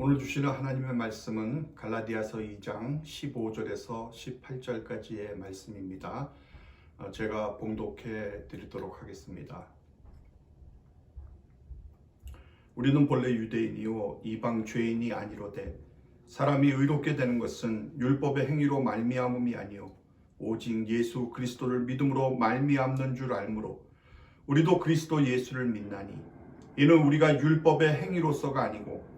오늘 주시는 하나님의 말씀은 갈라디아서 2장 15절에서 18절까지의 말씀입니다. 어, 제가 봉독해 드리도록 하겠습니다. 우리는 본래 유대인이요 이방 죄인이 아니로되 사람이 의롭게 되는 것은 율법의 행위로 말미암음이 아니요 오직 예수 그리스도를 믿음으로 말미암는 줄 알므로 우리도 그리스도 예수를 믿나니 이는 우리가 율법의 행위로서가 아니고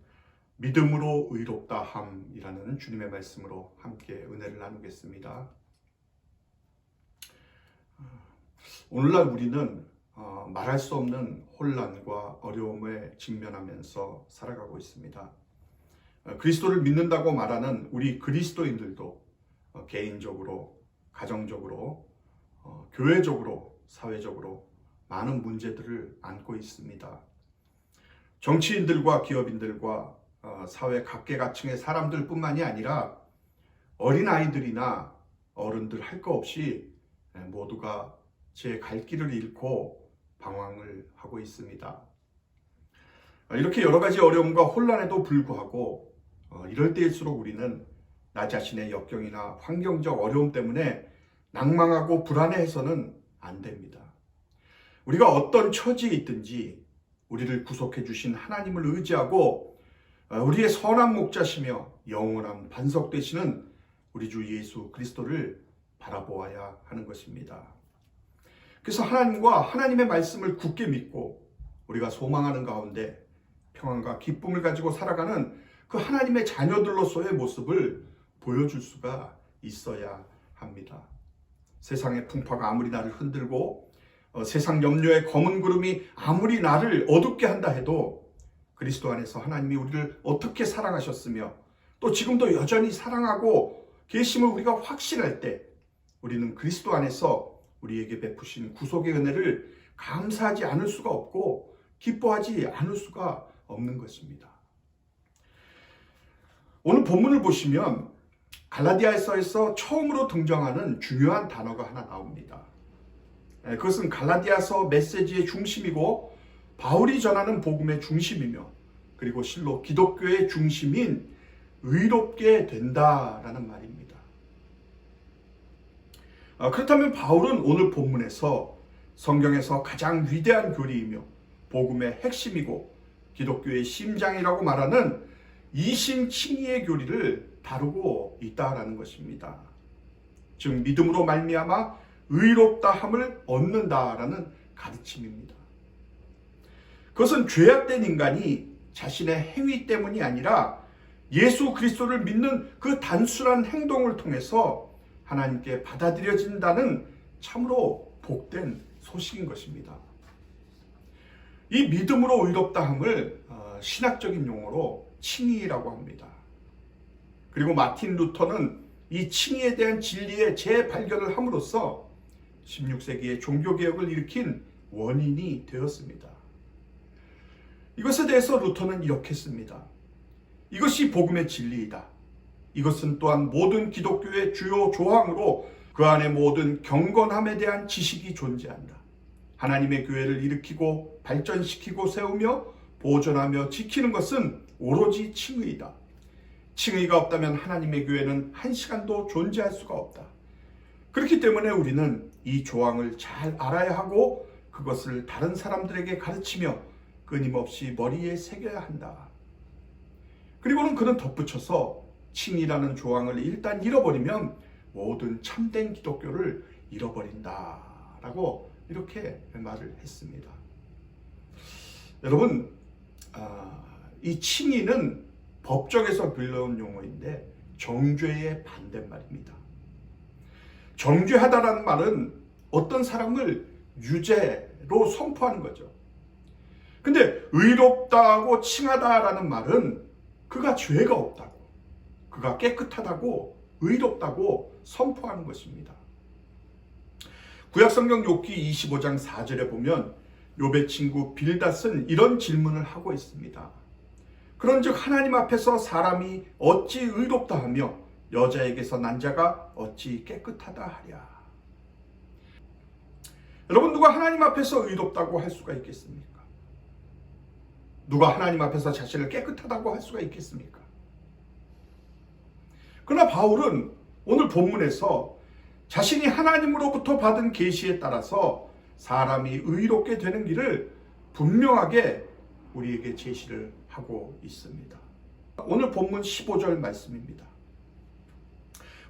믿음으로 의롭다 함이라는 주님의 말씀으로 함께 은혜를 나누겠습니다. 어, 오늘날 우리는 어, 말할 수 없는 혼란과 어려움에 직면하면서 살아가고 있습니다. 어, 그리스도를 믿는다고 말하는 우리 그리스도인들도 어, 개인적으로, 가정적으로, 어, 교회적으로, 사회적으로 많은 문제들을 안고 있습니다. 정치인들과 기업인들과 어, 사회 각계각층의 사람들뿐만이 아니라 어린 아이들이나 어른들 할거 없이 예, 모두가 제 갈 길을 잃고 방황을 하고 있습니다. 어, 이렇게 여러 가지 어려움과 혼란에도 불구하고 어, 이럴 때일수록 우리는 나 자신의 역경이나 환경적 어려움 때문에 낭망하고 불안해해서는 안 됩니다. 우리가 어떤 처지에 있든지 우리를 구속해 주신 하나님을 의지하고 어, 우리의 선한 목자시며 영원한 반석 되시는 우리 주 예수 그리스도를 바라보아야 하는 것입니다. 그래서 하나님과 하나님의 말씀을 굳게 믿고 우리가 소망하는 가운데 평안과 기쁨을 가지고 살아가는 그 하나님의 자녀들로서의 모습을 보여줄 수가 있어야 합니다. 세상의 풍파가 아무리 나를 흔들고 어, 세상 염려의 검은 구름이 아무리 나를 어둡게 한다 해도 그리스도 안에서 하나님이 우리를 어떻게 사랑하셨으며 또 지금도 여전히 사랑하고 계심을 우리가 확신할 때 우리는 그리스도 안에서 우리에게 베푸신 구속의 은혜를 감사하지 않을 수가 없고 기뻐하지 않을 수가 없는 것입니다. 오늘 본문을 보시면 갈라디아서에서 처음으로 등장하는 중요한 단어가 하나 나옵니다. 예, 그것은 갈라디아서 메시지의 중심이고 바울이 전하는 복음의 중심이며 그리고 실로 기독교의 중심인 의롭게 된다라는 말입니다. 아, 그렇다면 바울은 오늘 본문에서 성경에서 가장 위대한 교리이며 복음의 핵심이고 기독교의 심장이라고 말하는 이심칭의의 교리를 다루고 있다라는 것입니다. 즉 믿음으로 말미암아 의롭다함을 얻는다라는 가르침입니다. 그것은 죄악된 인간이 자신의 행위 때문이 아니라 예수 그리스도를 믿는 그 단순한 행동을 통해서 하나님께 받아들여진다는 참으로 복된 소식인 것입니다. 이 믿음으로 의롭다함을 어, 신학적인 용어로 칭의라고 합니다. 그리고 마틴 루터는 이 칭의에 대한 진리의 재발견을 함으로써 16세기의 종교개혁을 일으킨 원인이 되었습니다. 이것에 대해서 루터는 이렇게 씁니다. 이것이 복음의 진리이다. 이것은 또한 모든 기독교의 주요 조항으로 그 안에 모든 경건함에 대한 지식이 존재한다. 하나님의 교회를 일으키고 발전시키고 세우며 보존하며 지키는 것은 오로지 칭의이다. 칭의가 없다면 하나님의 교회는 한 시간도 존재할 수가 없다. 그렇기 때문에 우리는 이 조항을 잘 알아야 하고 그것을 다른 사람들에게 가르치며 끊임없이 머리에 새겨야 한다. 그리고는 그는 덧붙여서 칭이라는 조항을 일단 잃어버리면 모든 참된 기독교를 잃어버린다 라고 이렇게 말을 했습니다. 여러분, 아, 이 칭의는 법정에서 빌려온 용어인데 정죄의 반대말입니다. 정죄하다라는 말은 어떤 사람을 유죄로 선포하는 거죠. 근데 의롭다고 칭하다라는 말은 그가 죄가 없다고 그가 깨끗하다고 의롭다고 선포하는 것입니다. 구약성경 욥기 25장 4절에 보면 욥의 친구 빌닷은 이런 질문을 하고 있습니다. 그런즉 하나님 앞에서 사람이 어찌 의롭다 하며 여자에게서 난 자가 어찌 깨끗하다 하랴. 여러분 누가 하나님 앞에서 의롭다고 할 수가 있겠습니까? 누가 하나님 앞에서 자신을 깨끗하다고 할 수가 있겠습니까? 그러나 바울은 오늘 본문에서 자신이 하나님으로부터 받은 계시에 따라서 사람이 의롭게 되는 길을 분명하게 우리에게 제시를 하고 있습니다. 오늘 본문 15절 말씀입니다.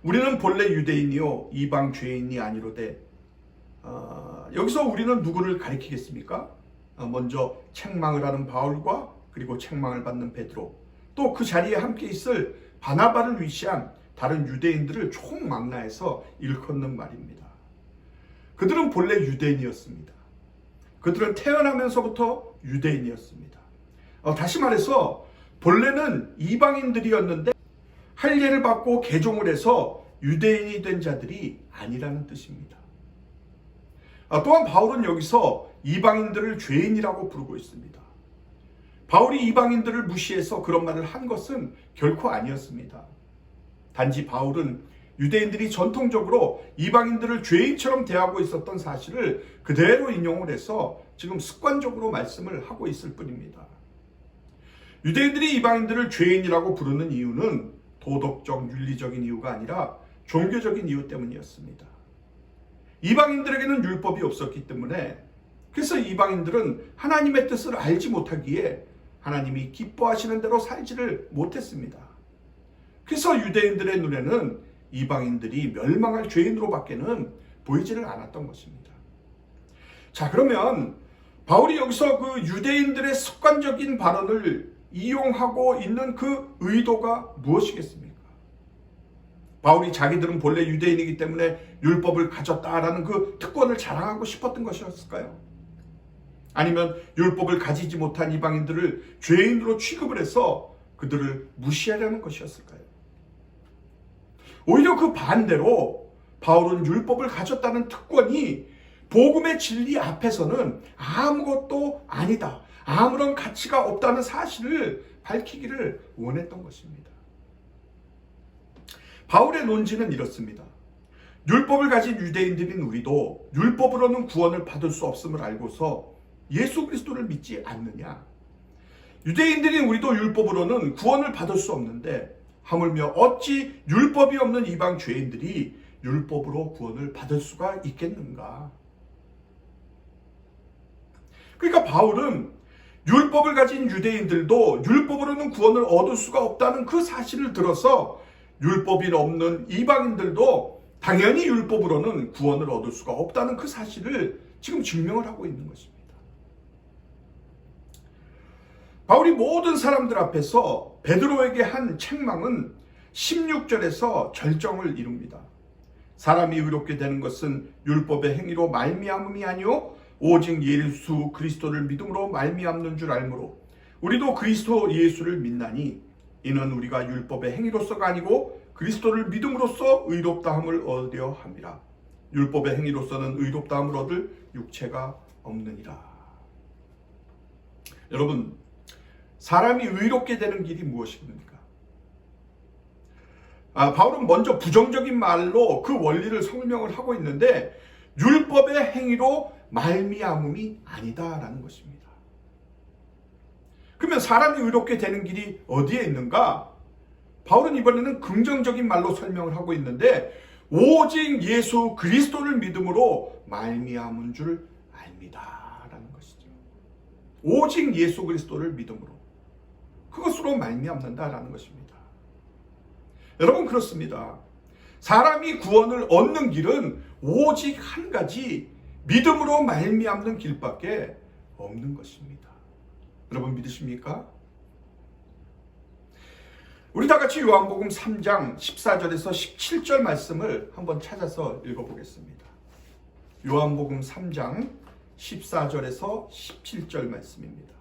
우리는 본래 유대인이요 이방 죄인이 아니로되 어, 여기서 우리는 누구를 가리키겠습니까? 어, 먼저 책망을 하는 바울과 그리고 책망을 받는 베드로 또 그 자리에 함께 있을 바나바를 위시한 다른 유대인들을 총망라해서 일컫는 말입니다. 그들은 본래 유대인이었습니다. 그들은 태어나면서부터 유대인이었습니다. 어, 다시 말해서 본래는 이방인들이었는데 할례를 받고 개종을 해서 유대인이 된 자들이 아니라는 뜻입니다. 아, 또한 바울은 여기서 이방인들을 죄인이라고 부르고 있습니다. 바울이 이방인들을 무시해서 그런 말을 한 것은 결코 아니었습니다. 단지 바울은 유대인들이 전통적으로 이방인들을 죄인처럼 대하고 있었던 사실을 그대로 인용을 해서 지금 습관적으로 말씀을 하고 있을 뿐입니다. 유대인들이 이방인들을 죄인이라고 부르는 이유는 도덕적, 윤리적인 이유가 아니라 종교적인 이유 때문이었습니다. 이방인들에게는 율법이 없었기 때문에 그래서 이방인들은 하나님의 뜻을 알지 못하기에 하나님이 기뻐하시는 대로 살지를 못했습니다. 그래서 유대인들의 눈에는 이방인들이 멸망할 죄인으로밖에는 보이지를 않았던 것입니다. 자, 그러면 바울이 여기서 그 유대인들의 습관적인 발언을 이용하고 있는 그 의도가 무엇이겠습니까? 바울이 자기들은 본래 유대인이기 때문에 율법을 가졌다라는 그 특권을 자랑하고 싶었던 것이었을까요? 아니면 율법을 가지지 못한 이방인들을 죄인으로 취급을 해서 그들을 무시하려는 것이었을까요? 오히려 그 반대로 바울은 율법을 가졌다는 특권이 복음의 진리 앞에서는 아무것도 아니다. 아무런 가치가 없다는 사실을 밝히기를 원했던 것입니다. 바울의 논지는 이렇습니다. 율법을 가진 유대인들인 우리도 율법으로는 구원을 받을 수 없음을 알고서 예수 그리스도를 믿지 않느냐? 유대인들인 우리도 율법으로는 구원을 받을 수 없는데 하물며 어찌 율법이 없는 이방 죄인들이 율법으로 구원을 받을 수가 있겠는가? 그러니까 바울은 율법을 가진 유대인들도 율법으로는 구원을 얻을 수가 없다는 그 사실을 들어서 율법이 없는 이방인들도 당연히 율법으로는 구원을 얻을 수가 없다는 그 사실을 지금 증명을 하고 있는 것입니다. 바울이 모든 사람들 앞에서 베드로에게 한 책망은 16절에서 절정을 이룹니다. 사람이 의롭게 되는 것은 율법의 행위로 말미암음이 아니요 오직 예수 그리스도를 믿음으로 말미암는 줄 알므로 우리도 그리스도 예수를 믿나니 이는 우리가 율법의 행위로서가 아니고 그리스도를 믿음으로써 의롭다함을 얻으려 함이라 율법의 행위로서는 의롭다함을 얻을 육체가 없느니라 여러분 사람이 의롭게 되는 길이 무엇입니까? 아, 바울은 먼저 부정적인 말로 그 원리를 설명을 하고 있는데 율법의 행위로 말미암음이 아니다라는 것입니다. 그러면 사람이 의롭게 되는 길이 어디에 있는가? 바울은 이번에는 긍정적인 말로 설명을 하고 있는데 오직 예수 그리스도를 믿음으로 말미암은 줄 압니다라는 것이죠. 오직 예수 그리스도를 믿음으로 그것으로 말미암는다라는 것입니다. 여러분 그렇습니다. 사람이 구원을 얻는 길은 오직 한 가지 믿음으로 말미암는 길밖에 없는 것입니다. 여러분 믿으십니까? 우리 다 같이 요한복음 3장 14절에서 17절 말씀을 한번 찾아서 읽어보겠습니다. 요한복음 3장 14절에서 17절 말씀입니다.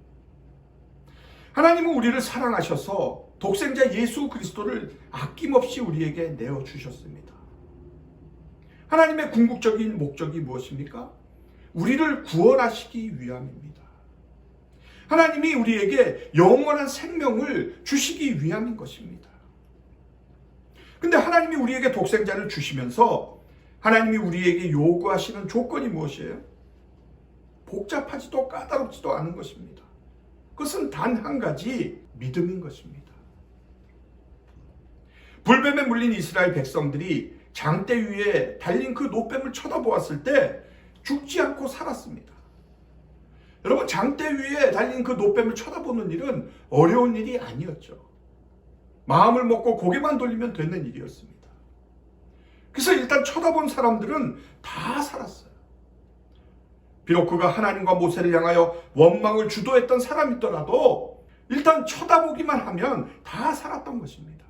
하나님은 우리를 사랑하셔서 독생자 예수 그리스도를 아낌없이 우리에게 내어 주셨습니다. 하나님의 궁극적인 목적이 무엇입니까? 우리를 구원하시기 위함입니다. 하나님이 우리에게 영원한 생명을 주시기 위함인 것입니다. 근데 하나님이 우리에게 독생자를 주시면서 하나님이 우리에게 요구하시는 조건이 무엇이에요? 복잡하지도 까다롭지도 않은 것입니다. 그것은 단 한 가지 믿음인 것입니다. 불뱀에 물린 이스라엘 백성들이 장대 위에 달린 그 노뱀을 쳐다보았을 때 죽지 않고 살았습니다. 여러분 장대 위에 달린 그 노뱀을 쳐다보는 일은 어려운 일이 아니었죠. 마음을 먹고 고개만 돌리면 되는 일이었습니다. 그래서 일단 쳐다본 사람들은 다 살았어요. 비록 그가 하나님과 모세를 향하여 원망을 주도했던 사람이더라도 일단 쳐다보기만 하면 다 살았던 것입니다.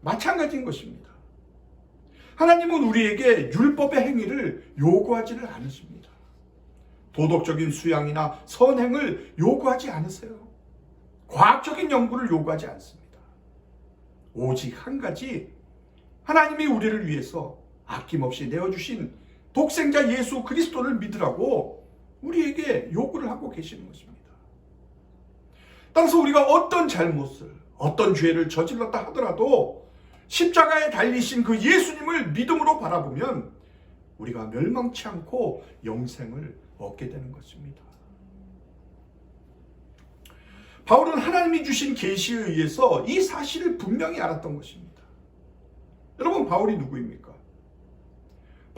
마찬가지인 것입니다. 하나님은 우리에게 율법의 행위를 요구하지를 않으십니다. 도덕적인 수양이나 선행을 요구하지 않으세요. 과학적인 연구를 요구하지 않습니다. 오직 한 가지 하나님이 우리를 위해서 아낌없이 내어주신 독생자 예수 그리스도를 믿으라고 우리에게 요구를 하고 계시는 것입니다. 따라서 우리가 어떤 잘못을, 어떤 죄를 저질렀다 하더라도 십자가에 달리신 그 예수님을 믿음으로 바라보면 우리가 멸망치 않고 영생을 얻게 되는 것입니다. 바울은 하나님이 주신 계시에 의해서 이 사실을 분명히 알았던 것입니다. 여러분 바울이 누구입니까?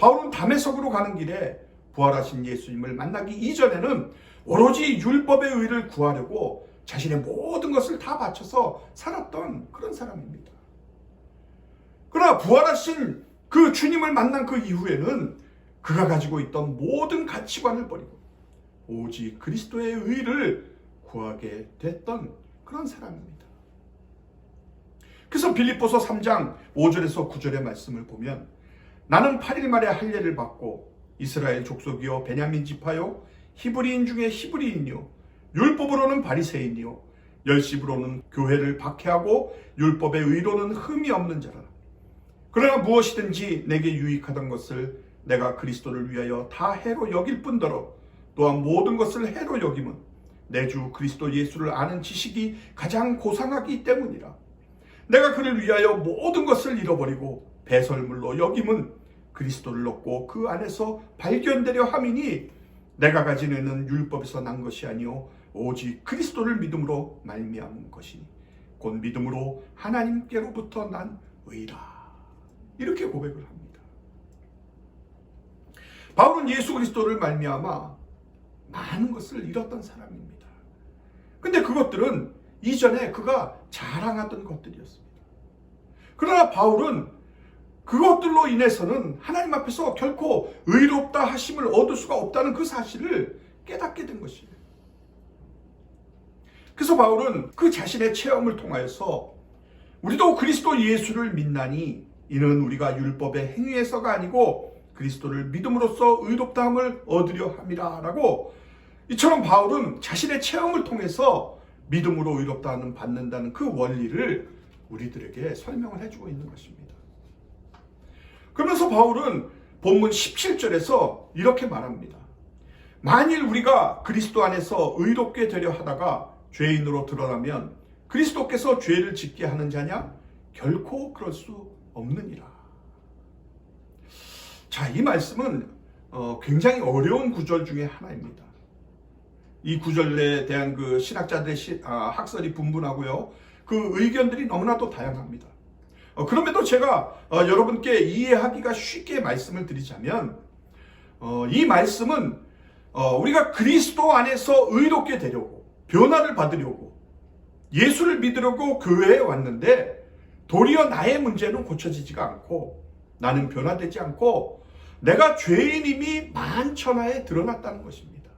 바울은 담에석으로 가는 길에 부활하신 예수님을 만나기 이전에는 오로지 율법의 의를 구하려고 자신의 모든 것을 다 바쳐서 살았던 그런 사람입니다. 그러나 부활하신 그 주님을 만난 그 이후에는 그가 가지고 있던 모든 가치관을 버리고 오직 그리스도의 의를 구하게 됐던 그런 사람입니다. 그래서 빌립보서 3장 5절에서 9절의 말씀을 보면 나는 8일 만에 할례를 받고 이스라엘 족속이요 베냐민 지파요 히브리인 중에 히브리인이요 율법으로는 바리새인이요 열심으로는 교회를 박해하고 율법의 의로는 흠이 없는 자라 그러나 무엇이든지 내게 유익하던 것을 내가 그리스도를 위하여 다 해로 여길 뿐더러 또한 모든 것을 해로 여김은 내 주 그리스도 예수를 아는 지식이 가장 고상하기 때문이라. 내가 그를 위하여 모든 것을 잃어버리고 배설물로 여김은 그리스도를 얻고 그 안에서 발견되려 함이니 내가 가진 의는 율법에서 난 것이 아니요 오직 그리스도를 믿음으로 말미암은 것이니 곧 믿음으로 하나님께로부터 난 의라. 이렇게 고백을 합니다. 바울은 예수 그리스도를 말미암아 많은 것을 잃었던 사람입니다. 근데 그것들은 이전에 그가 자랑하던 것들이었습니다. 그러나 바울은 그것들로 인해서는 하나님 앞에서 결코 의롭다 하심을 얻을 수가 없다는 그 사실을 깨닫게 된 것이에요. 그래서 바울은 그 자신의 체험을 통하여서 우리도 그리스도 예수를 믿나니 이는 우리가 율법의 행위에서가 아니고 그리스도를 믿음으로써 의롭다함을 얻으려 함이라라고 이처럼 바울은 자신의 체험을 통해서 믿음으로 의롭다함을 받는다는 그 원리를 우리들에게 설명을 해주고 있는 것입니다. 그러면서 바울은 본문 17절에서 이렇게 말합니다. 만일 우리가 그리스도 안에서 의롭게 되려 하다가 죄인으로 드러나면 그리스도께서 죄를 짓게 하는 자냐? 결코 그럴 수 없느니라. 자, 이 말씀은 어, 굉장히 어려운 구절 중에 하나입니다. 이 구절에 대한 그 신학자들의 시, 아, 학설이 분분하고요. 그 의견들이 너무나도 다양합니다. 어, 그럼에도 제가 어, 여러분께 이해하기가 쉽게 말씀을 드리자면 어, 이 말씀은 어, 우리가 그리스도 안에서 의롭게 되려고 변화를 받으려고 예수를 믿으려고 교회에 왔는데 도리어 나의 문제는 고쳐지지가 않고 나는 변화되지 않고 내가 죄인임이 만천하에 드러났다는 것입니다.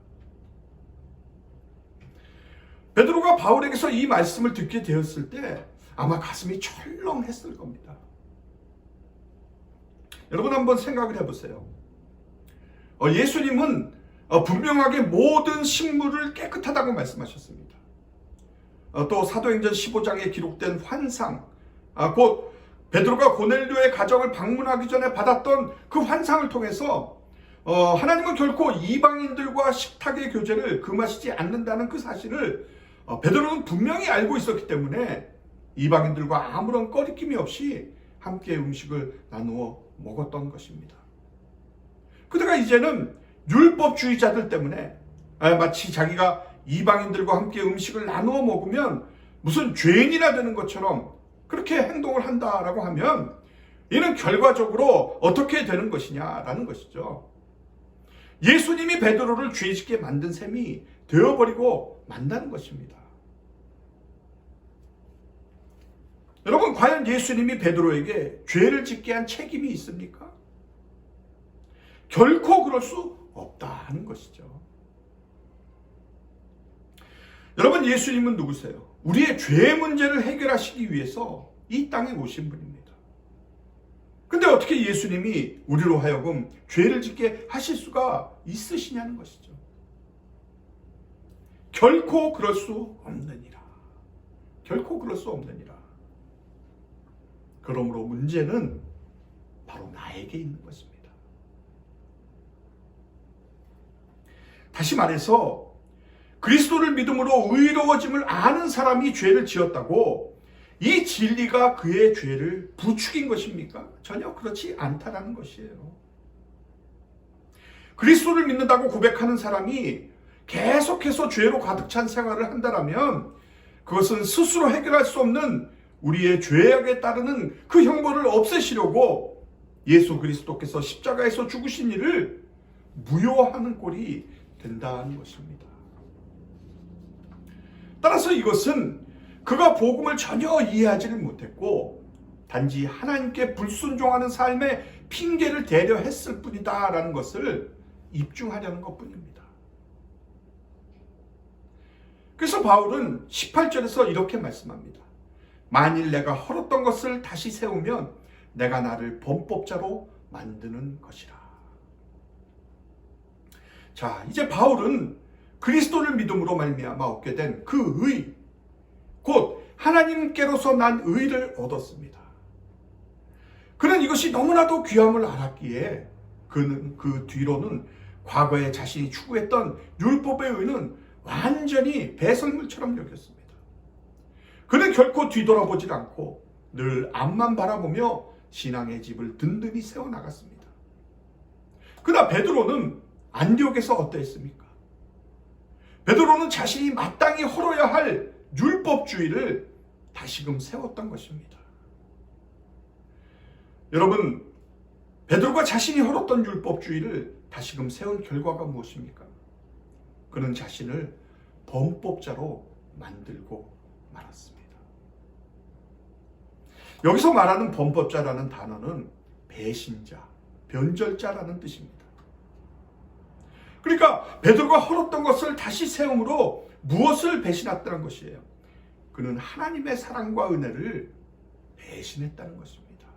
베드로가 바울에게서 이 말씀을 듣게 되었을 때 아마 가슴이 철렁했을 겁니다. 여러분 한번 생각을 해보세요. 어, 예수님은 어, 분명하게 모든 식물을 깨끗하다고 말씀하셨습니다. 어, 또 사도행전 15장에 기록된 환상, 아, 곧 베드로가 고넬료의 가정을 방문하기 전에 받았던 그 환상을 통해서 어, 하나님은 결코 이방인들과 식탁의 교제를 금하시지 않는다는 그 사실을 어, 베드로는 분명히 알고 있었기 때문에 이방인들과 아무런 꺼리낌이 없이 함께 음식을 나누어 먹었던 것입니다. 그러다가 이제는 율법주의자들 때문에 아, 마치 자기가 이방인들과 함께 음식을 나누어 먹으면 무슨 죄인이나 되는 것처럼 그렇게 행동을 한다라고 하면 이는 결과적으로 어떻게 되는 것이냐라는 것이죠. 예수님이 베드로를 죄짓게 만든 셈이 되어버리고 만다는 것입니다. 여러분 과연 예수님이 베드로에게 죄를 짓게 한 책임이 있습니까? 결코 그럴 수 없다는 것이죠. 여러분 예수님은 누구세요? 우리의 죄 문제를 해결하시기 위해서 이 땅에 오신 분입니다. 근데 어떻게 예수님이 우리로 하여금 죄를 짓게 하실 수가 있으시냐는 것이죠. 결코 그럴 수 없느니라. 결코 그럴 수 없느니라. 그러므로 문제는 바로 나에게 있는 것입니다. 다시 말해서 그리스도를 믿음으로 의로워짐을 아는 사람이 죄를 지었다고 이 진리가 그의 죄를 부추긴 것입니까? 전혀 그렇지 않다라는 것이에요. 그리스도를 믿는다고 고백하는 사람이 계속해서 죄로 가득 찬 생활을 한다라면 그것은 스스로 해결할 수 없는 우리의 죄악에 따르는 그 형벌을 없애시려고 예수 그리스도께서 십자가에서 죽으신 일을 무효하는 꼴이 된다는 것입니다. 따라서 이것은 그가 복음을 전혀 이해하지를 못했고 단지 하나님께 불순종하는 삶에 핑계를 대려 했을 뿐이다라는 것을 입증하려는 것뿐입니다. 그래서 바울은 18절에서 이렇게 말씀합니다. 만일 내가 헐었던 것을 다시 세우면 내가 나를 범법자로 만드는 것이라. 자, 이제 바울은 그리스도를 믿음으로 말미암아 얻게 된 그 의, 곧 하나님께로서 난 의를 얻었습니다. 그는 이것이 너무나도 귀함을 알았기에 그는 그 뒤로는 과거에 자신이 추구했던 율법의 의는 완전히 배설물처럼 여겼습니다. 그는 결코 뒤돌아보질 않고 늘 앞만 바라보며 신앙의 집을 든든히 세워 나갔습니다. 그러나 베드로는 안디옥에서 어떠했습니까? 베드로는 자신이 마땅히 헐어야 할 율법주의를 다시금 세웠던 것입니다. 여러분, 베드로가 자신이 헐었던 율법주의를 다시금 세운 결과가 무엇입니까? 그는 자신을 범법자로 만들고 말았습니다. 여기서 말하는 범법자라는 단어는 배신자, 변절자라는 뜻입니다. 그러니까 베드로가 헐었던 것을 다시 세움으로 무엇을 배신했다는 것이에요? 그는 하나님의 사랑과 은혜를 배신했다는 것입니다.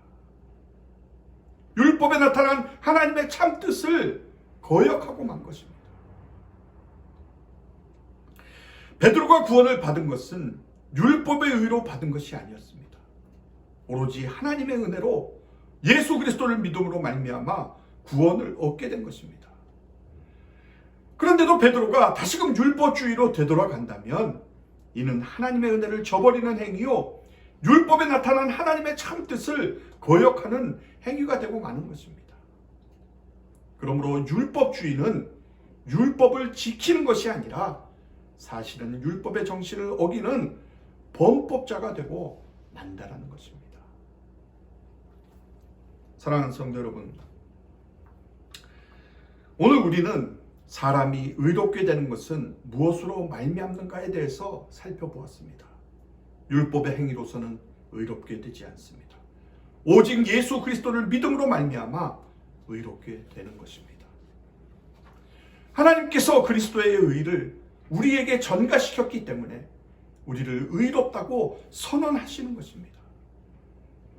율법에 나타난 하나님의 참 뜻을 거역하고 만 것입니다. 베드로가 구원을 받은 것은 율법의 의로 받은 것이 아니었습니다. 오로지 하나님의 은혜로 예수 그리스도를 믿음으로 말미암아 구원을 얻게 된 것입니다. 그런데도 베드로가 다시금 율법주의로 되돌아간다면 이는 하나님의 은혜를 저버리는 행위요 율법에 나타난 하나님의 참 뜻을 거역하는 행위가 되고 마는 것입니다. 그러므로 율법주의는 율법을 지키는 것이 아니라 사실은 율법의 정신을 어기는 범법자가 되고 만다라는 것입니다. 사랑하는 성도 여러분, 오늘 우리는 사람이 의롭게 되는 것은 무엇으로 말미암는가에 대해서 살펴보았습니다. 율법의 행위로서는 의롭게 되지 않습니다. 오직 예수 그리스도를 믿음으로 말미암아 의롭게 되는 것입니다. 하나님께서 그리스도의 의를 우리에게 전가시켰기 때문에 우리를 의롭다고 선언하시는 것입니다.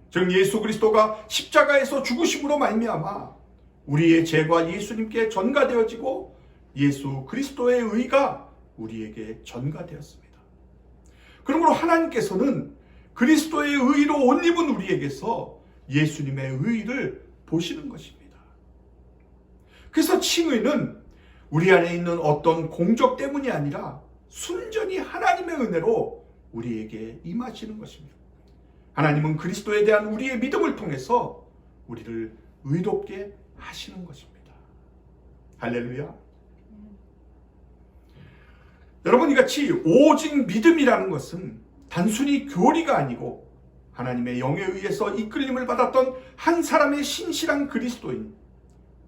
즉 예수 그리스도가 십자가에서 죽으심으로 말미암아 우리의 죄가 예수님께 전가되어지고 예수 그리스도의 의가 우리에게 전가되었습니다. 그러므로 하나님께서는 그리스도의 의로 옷 입은 우리에게서 예수님의 의를 보시는 것입니다. 그래서 칭의는 우리 안에 있는 어떤 공적 때문이 아니라 순전히 하나님의 은혜로 우리에게 임하시는 것입니다. 하나님은 그리스도에 대한 우리의 믿음을 통해서 우리를 의롭게 하시는 것입니다. 할렐루야. 여러분 이같이 오직 믿음이라는 것은 단순히 교리가 아니고 하나님의 영에 의해서 이끌림을 받았던 한 사람의 신실한 그리스도인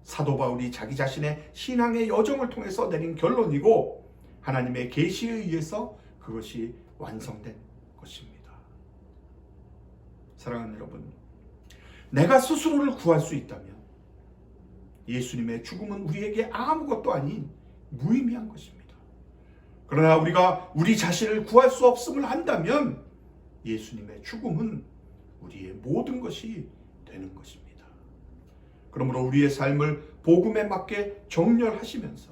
사도 바울이 자기 자신의 신앙의 여정을 통해서 내린 결론이고 하나님의 계시에 의해서 그것이 완성된 것입니다. 사랑하는 여러분, 내가 스스로를 구할 수 있다면 예수님의 죽음은 우리에게 아무것도 아닌 무의미한 것입니다. 그러나 우리가 우리 자신을 구할 수 없음을 한다면 예수님의 죽음은 우리의 모든 것이 되는 것입니다. 그러므로 우리의 삶을 복음에 맞게 정렬하시면서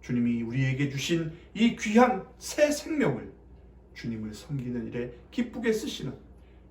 주님이 우리에게 주신 이 귀한 새 생명을 주님을 섬기는 일에 기쁘게 쓰시는